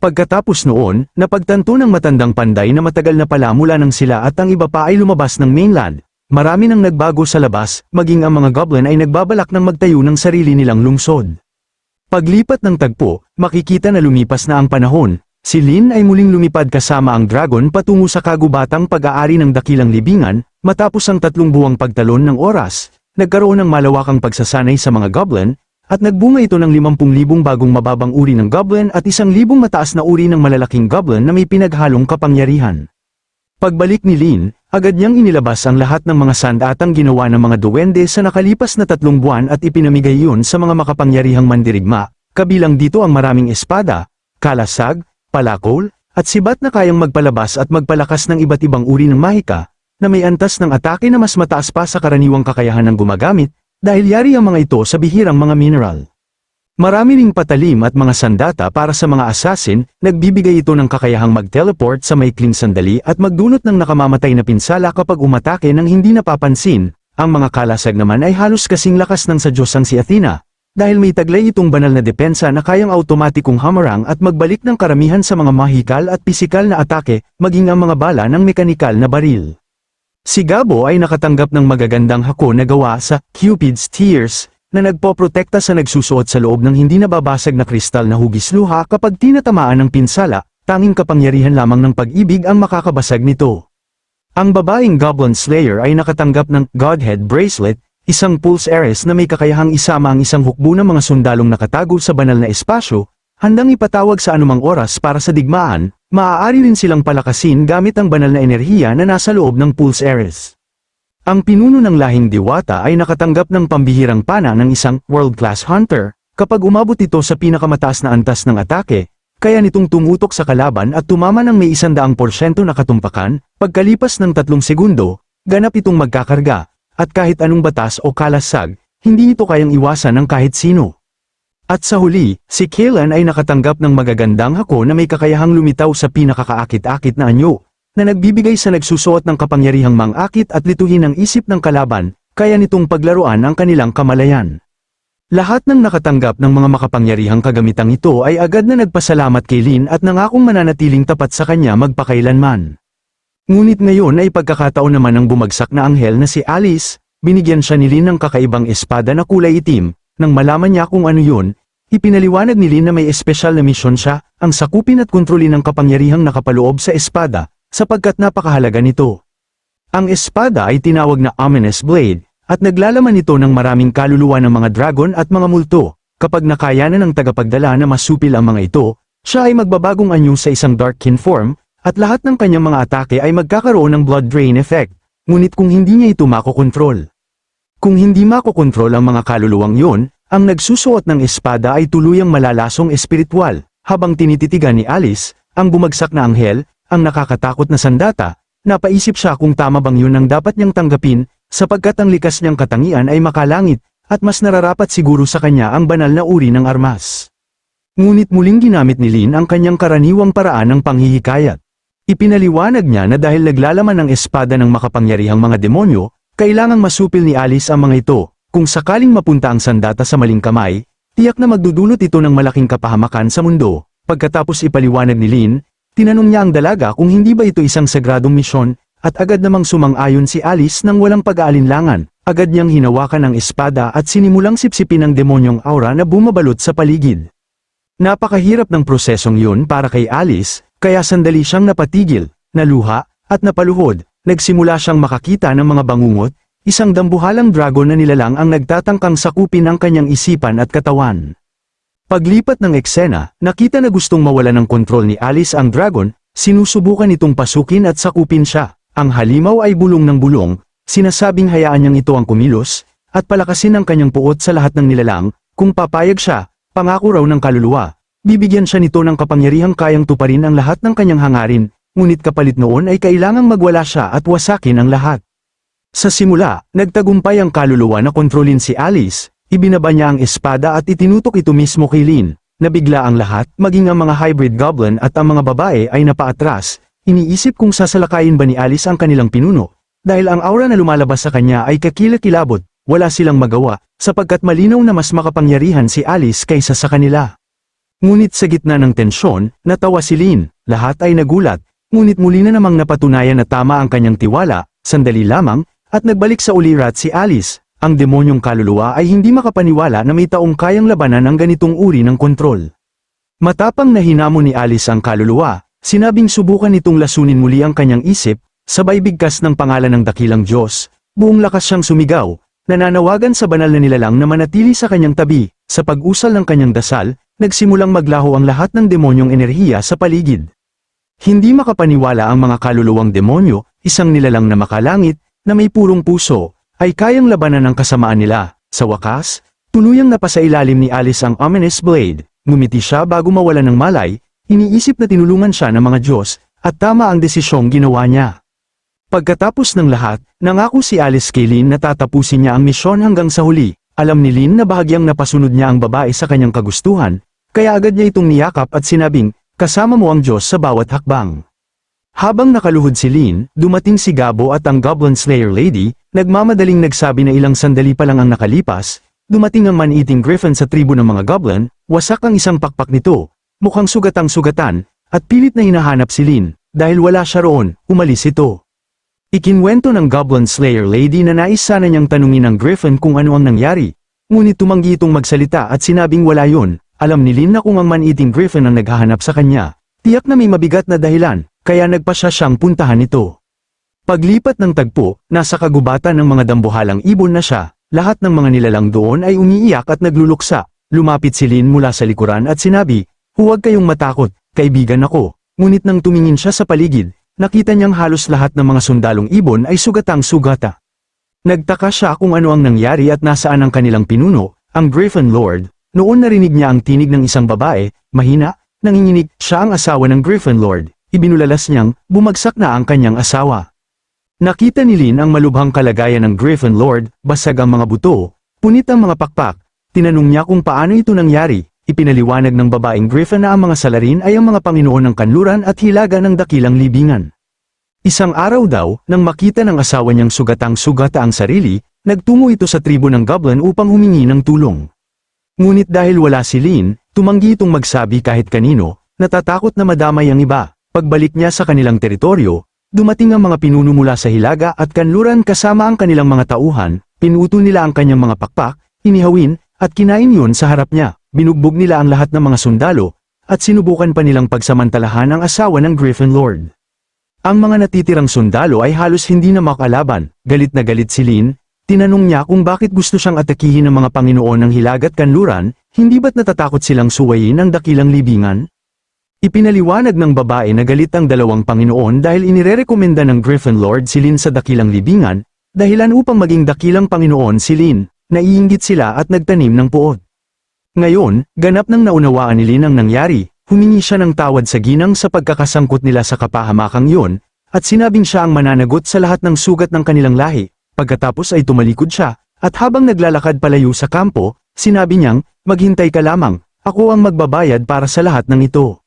Pagkatapos noon, napagtanto ng matandang panday na matagal na pala mula nang sila at ang iba pa ay lumabas ng mainland. Marami nang nagbago sa labas, maging ang mga goblin ay nagbabalak ng magtayo ng sarili nilang lungsod. Paglipat ng tagpo, makikita na lumipas na ang panahon. Si Lin ay muling lumipad kasama ang dragon patungo sa kagubatang pag-aari ng dakilang libingan, matapos ang tatlong buwang pagtalon ng oras, nagkaroon ng malawakang pagsasanay sa mga goblin, at nagbunga ito ng 50,000 bagong mababang uri ng goblin at 1,000 mataas na uri ng malalaking goblin na may pinaghalong kapangyarihan. Pagbalik ni Lin, agad niyang inilabas ang lahat ng mga sandatang ginawa ng mga duwende sa nakalipas na tatlong buwan at ipinamigay iyon sa mga makapangyarihang mandirigma, kabilang dito ang maraming espada, kalasag, palakol, at sibat na kayang magpalabas at magpalakas ng iba't ibang uri ng mahika, na may antas ng atake na mas mataas pa sa karaniwang kakayahan ng gumagamit, dahil yari ang mga ito sa bihirang mga mineral. Marami ring patalim at mga sandata para sa mga assassin, nagbibigay ito ng kakayahang mag-teleport sa maikling sandali at magdunot ng nakamamatay na pinsala kapag umatake ng hindi napapansin, ang mga kalasag naman ay halos kasing lakas ng sa Diyos ang si Athena, dahil may taglay itong banal na depensa na kayang automatikong hamarang at magbalik ng karamihan sa mga mahikal at pisikal na atake, maging ang mga bala ng mekanikal na baril. Si Gabo ay nakatanggap ng magagandang hako na gawa sa Cupid's Tears na nagpoprotekta sa nagsusuot sa loob ng hindi nababasag na kristal na hugis luha kapag tinatamaan ng pinsala, tanging kapangyarihan lamang ng pag-ibig ang makakabasag nito. Ang babaeng Goblin Slayer ay nakatanggap ng Godhead Bracelet, isang pulse heiress na may kakayahang isama ang isang hukbo ng mga sundalong nakatago sa banal na espasyo, handang ipatawag sa anumang oras para sa digmaan, maaari rin silang palakasin gamit ang banal na enerhiya na nasa loob ng Pulse Ares. Ang pinuno ng lahing diwata ay nakatanggap ng pambihirang pana ng isang world-class hunter, kapag umabot ito sa pinakamataas na antas ng atake, kaya nitong tumutok sa kalaban at tumama ng may isandaang porsyento na katumpakan, pagkalipas ng tatlong segundo, ganap itong magkakarga, at kahit anong batas o kalasag, hindi ito kayang iwasan ng kahit sino. At sa huli, si Kaylan ay nakatanggap ng magagandang hako na may kakayahang lumitaw sa pinakakaakit-akit na anyo, na nagbibigay sa nagsusuot ng kapangyarihang mangakit at lituhin ang isip ng kalaban, kaya nitong paglaruan ang kanilang kamalayan. Lahat ng nakatanggap ng mga makapangyarihang kagamitang ito ay agad na nagpasalamat kay Lin at nangakong mananatiling tapat sa kanya magpakailanman. Ngunit ngayon ay pagkakataon naman ng bumagsak na anghel na si Alice, binigyan siya ni Lin ng kakaibang espada na kulay itim, nang malaman niya kung ano yun, ipinaliwanag ni Lin na may espesyal na misyon siya, ang sakupin at kontrolin ng kapangyarihang nakapaloob sa espada, sapagkat napakahalaga nito. Ang espada ay tinawag na Ominous Blade, at naglalaman ito ng maraming kaluluwa ng mga dragon at mga multo. Kapag nakaya na ng tagapagdala na masupil ang mga ito, siya ay magbabagong anyo sa isang Darkkin form, at lahat ng kanyang mga atake ay magkakaroon ng blood drain effect, ngunit kung hindi niya ito makokontrol. Kung hindi makokontrol ang mga kaluluwang yon, ang nagsusuot ng espada ay tuluyang malalasong espiritual, habang tinititigan ni Alice, ang bumagsak na anghel, ang nakakatakot na sandata, napaisip siya kung tama bang yun ang dapat niyang tanggapin, sapagkat ang likas niyang katangian ay makalangit, at mas nararapat siguro sa kanya ang banal na uri ng armas. Ngunit muling ginamit ni Lin ang kanyang karaniwang paraan ng panghihikayat. Ipinaliwanag niya na dahil naglalaman ng espada ng makapangyarihang mga demonyo, kailangang masupil ni Alice ang mga ito, kung sakaling mapunta ang sandata sa maling kamay, tiyak na magdudulot ito ng malaking kapahamakan sa mundo. Pagkatapos ipaliwanag ni Lin, tinanong niya ang dalaga kung hindi ba ito isang sagradong misyon, at agad namang sumang-ayon si Alice nang walang pag-aalinlangan. Agad niyang hinawakan ang espada at sinimulang sipsipin ang demonyong aura na bumabalot sa paligid. Napakahirap ng prosesong yun para kay Alice, kaya sandali siyang napatigil, naluha, at napaluhod, nagsimula siyang makakita ng mga bangungot, isang dambuhalang dragon na nilalang ang nagtatangkang sakupin ang kanyang isipan at katawan. Paglipat ng eksena, nakita na gustong mawala ng kontrol ni Alice ang dragon, sinusubukan itong pasukin at sakupin siya. Ang halimaw ay bulong ng bulong, sinasabing hayaan niyang ito ang kumilos, at palakasin ang kanyang puot sa lahat ng nilalang, kung papayag siya, pangako raw ng kaluluwa. bibigyan siya nito ng kapangyarihang kayang tuparin ang lahat ng kanyang hangarin, ngunit kapalit noon ay kailangang magwala siya at wasakin ang lahat. Sa simula, nagtagumpay ang kaluluwa na kontrolin si Alice, ibinaba niya ang espada at itinutok ito mismo kay Lin, nabigla ang lahat, maging ang mga hybrid goblin at ang mga babae ay napaatras, iniisip kung sasalakayin ba ni Alice ang kanilang pinuno, dahil ang aura na lumalabas sa kanya ay kakilakilabot, wala silang magawa, sapagkat malinaw na mas makapangyarihan si Alice kaysa sa kanila. Ngunit sa gitna ng tensyon, natawa si Lin, lahat ay nagulat, ngunit muli na namang napatunayan na tama ang kanyang tiwala, sandali lamang, at nagbalik sa ulirat si Alice, ang demonyong kaluluwa ay hindi makapaniwala na may taong kayang labanan ang ganitong uri ng kontrol. Matapang na hinamon ni Alice ang kaluluwa, sinabing subukan nitong lasunin muli ang kanyang isip, sabay bigkas ng pangalan ng dakilang Diyos, buong lakas siyang sumigaw, nananawagan sa banal na nilalang na manatili sa kanyang tabi, sa pag-usal ng kanyang dasal, nagsimulang maglaho ang lahat ng demonyong enerhiya sa paligid. Hindi makapaniwala ang mga kaluluwang demonyo, isang nilalang na makalangit, na may purong puso, ay kayang labanan ang kasamaan nila. Sa wakas, tuluyang napasailalim ni Alice ang ominous blade, ngumiti siya bago mawala ng malay, iniisip na tinulungan siya ng mga Diyos, at tama ang desisyong ginawa niya. Pagkatapos ng lahat, nangako si Alice kay Lynn na tatapusin niya ang misyon hanggang sa huli. Alam ni Lynn na bahagyang napasunod niya ang babae sa kanyang kagustuhan, kaya agad niya itong niyakap at sinabing, kasama mo ang Diyos sa bawat hakbang. Habang nakaluhod si Lynn, dumating si Gabo at ang Goblin Slayer Lady, nagmamadaling nagsabi na ilang sandali pa lang ang nakalipas, dumating ang man-eating griffin sa tribo ng mga goblin, wasak ang isang pakpak nito, mukhang sugatang sugatan, at pilit na hinahanap si Lynn, dahil wala siya roon, umalis ito. Ikinwento ng Goblin Slayer Lady na nais sana niyang tanungin ng Griffin kung ano ang nangyari, ngunit tumanggi itong magsalita at sinabing wala yon, alam ni Lynn na kung ang man-eating Griffin ang naghahanap sa kanya, tiyak na may mabigat na dahilan, kaya nagpa siya siyang puntahan ito. Paglipat ng tagpo, nasa kagubatan ng mga dambuhalang ibon na siya, lahat ng mga nilalang doon ay umiiyak at nagluluksa, lumapit si Lynn mula sa likuran at sinabi, huwag kayong matakot, kaibigan ako, ngunit nang tumingin siya sa paligid, nakita niyang halos lahat ng mga sundalong ibon ay sugatang sugata. Nagtaka siya kung ano ang nangyari at nasaan ang kanilang pinuno, ang Griffin Lord, noon narinig niya ang tinig ng isang babae, mahina, nanginginig, siya ang asawa ng Griffin Lord, ibinulalas niyang, bumagsak na ang kanyang asawa. Nakita ni Lin ang malubhang kalagayan ng Griffin Lord, basag ang mga buto, punit ang mga pakpak, tinanong niya kung paano ito nangyari, ipinaliwanag ng babaeng Griffin na ang mga salarin ay ang mga Panginoon ng kanluran at hilaga ng dakilang libingan. Isang araw daw, nang makita ng asawa niyang sugatang sugata ang sarili, nagtungo ito sa tribo ng Goblin upang humingi ng tulong. Ngunit dahil wala si Lin, tumanggi itong magsabi kahit kanino, natatakot na madamay ang iba. Pagbalik niya sa kanilang teritoryo, dumating ang mga pinuno mula sa Hilaga at Kanluran kasama ang kanilang mga tauhan, pinuto nila ang kanyang mga pakpak, inihawin, at kinain yun sa harap niya. Binugbog nila ang lahat ng mga sundalo, at sinubukan pa nilang pagsamantalahan ang asawa ng Griffin Lord. Ang mga natitirang sundalo ay halos hindi na makalaban, galit na galit si Lin, tinanong niya kung bakit gusto siyang atakihin ng mga Panginoon ng Hilagat Kanluran, hindi ba't natatakot silang suwayin ang dakilang libingan? Ipinaliwanag ng babae na galit ang dalawang Panginoon dahil inirerekomenda ng Griffin Lord si Lin sa dakilang libingan, dahilan upang maging dakilang Panginoon si Lin, naiinggit sila at nagtanim ng puot. Ngayon, ganap nang naunawaan ni Lin ang nangyari, humingi siya ng tawad sa ginang sa pagkakasangkot nila sa kapahamakang yun, at sinabing siya ang mananagot sa lahat ng sugat ng kanilang lahi, pagkatapos ay tumalikod siya, at habang naglalakad palayo sa kampo, sinabi niyang, maghintay ka lamang, ako ang magbabayad para sa lahat ng ito.